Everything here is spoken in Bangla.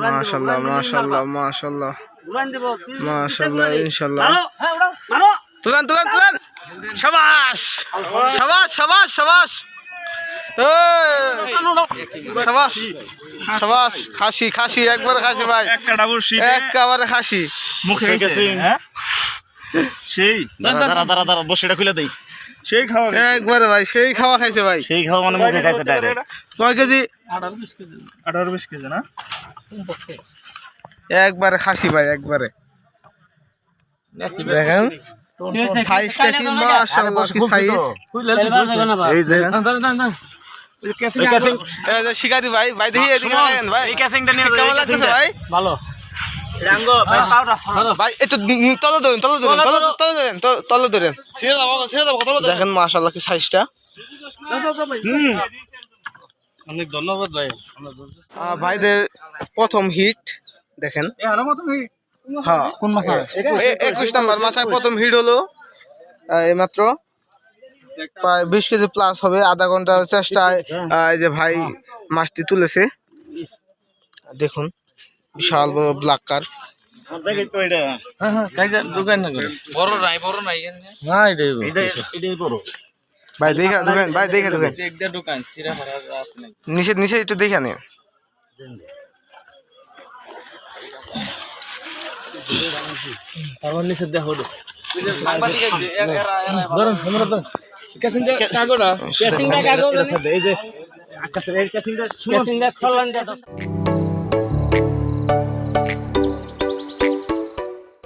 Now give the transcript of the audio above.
মাশাল্লাহ মাশাল্লাহ মাশাল্লাহ। হ্যাঁ উড়াও মারো তুলেন খাসি খাসি একবার খাসি ভাই। শীত খাসি। মুখে গেছে সেই। দাঁড়া দাঁড়া দাঁড়া বসেটা খুলে দেই। সেই খাওয়া একবারে ভাই সেই খাওয়া খাইছে ভাই। সেই খাওয়া মানে মুখে খাইছে ডাইরেক্ট কয় কেজি? আঠারো বিশ কেজি। না? একবারে খাসি ভাই একবারে। দেখেন? সাইজটা কি মাশাআল্লাহ কি সাইজ এই যে শিকারি ভাই ভাই দেখি এদিকে দেখেন ভাই। এই ক্যাসিংটা নিয়ে কেমন লাগতেছে ভাই? ভালো। দেখেন কি সাইজটা অনেক ধন্যবাদ ভাই ভাইদের প্রথম হিট দেখেন। হ্যাঁ। কোন মাছ একুশ নাম্বার মাসায় প্রথম হিট হলো। এইমাত্র প্রায় বিশ কেজি প্লাস হবে আধা ঘণ্টার চেষ্টায় এই যে ভাই মাছটি তুলেছে। দেখুন বিশাল বড় ব্ল্যাক কার দেখি তো এটা বড় নাই বড় নাই এটা এটাই বড়। ভাই দেখা ঢুকেন ভাই দেখে দোকান। নিচে নিচে একটু দেখে নিন তারপর নিচে দেখো ধরুন আমরা তো কাসিনটা কাগড়া